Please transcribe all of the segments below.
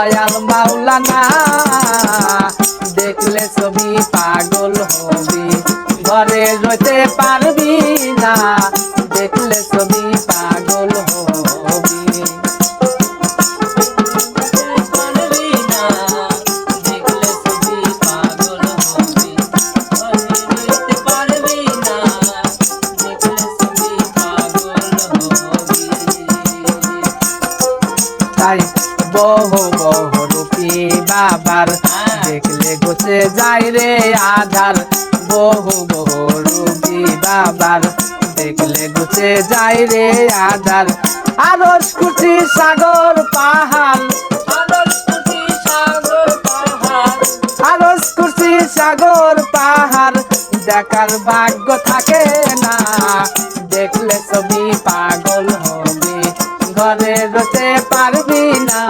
দয়াল মাওলানা দেখলে ছবি পাগল হবি। ঘরে রইতে পার বাবার দেখলে গোছে যাই রে আধার। বহু বহু রূপী বাবার দেখলে গোছে যাই রে আধার। আরস কুটি সাগর পাহাড়। আরস সাগর পাহাড় দেখার ভাগ্য থাকে না। দেখলে ছবি পাগল হবি ঘরে রতে পারবি না।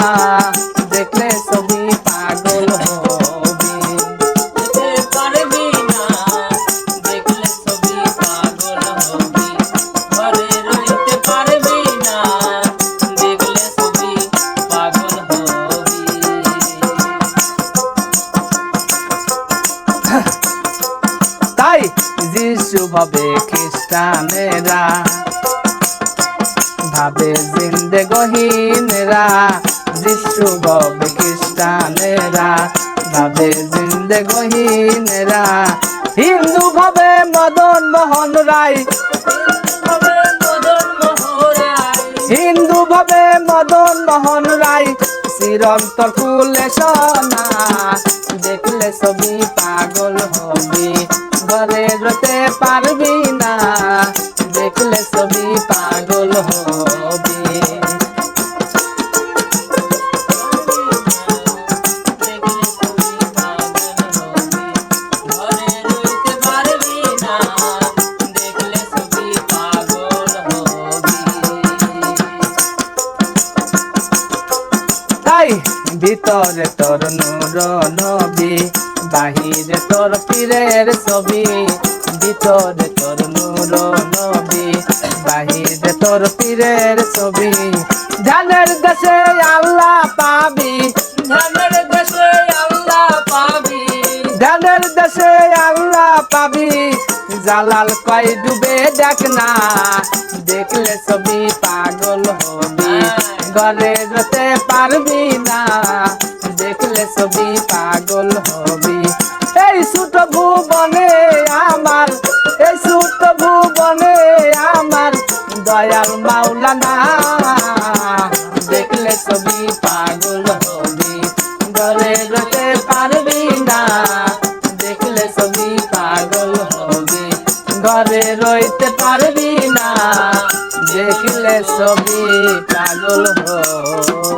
যিশু ভাবে খ্রিস্টানেরা ভাবে জিন্দে গহীনেরা যিশু ভাবে খ্রিস্টানেরা ভাবে জিন্দে গহীনেরা। হিন্দু ভাবে মদন মোহন রায় হিন্দু ভাবে মদন মোহন রায় চিরন্তর সোনা ভিতরে তোর নূর নবী বাহিরে তোর পীরের ছবি। ভিতরে তোর নূর নবী বাহিরে তোর পীরের ছবি। ধানের দেশে আল্লাহ পাবি। ধানের দেশে আল্লাহ পাবি। ধানের দেশে আল্লাহ পাবি। জালাল কয় ডুবে দেখ না দেখলে ছবি হবি ঘরে যেতে পারবি না। দেখলে ছবি পাগল হবি। এই ছোট ভুবনে আমার, এই ছোট ভুবনে আমার দয়াল মাওলানা। দেখলে ছবি পাগল হবি। ঘরে যেতে ঘরে রইতে পারবি না। দেখলে সবই পাগল হবি।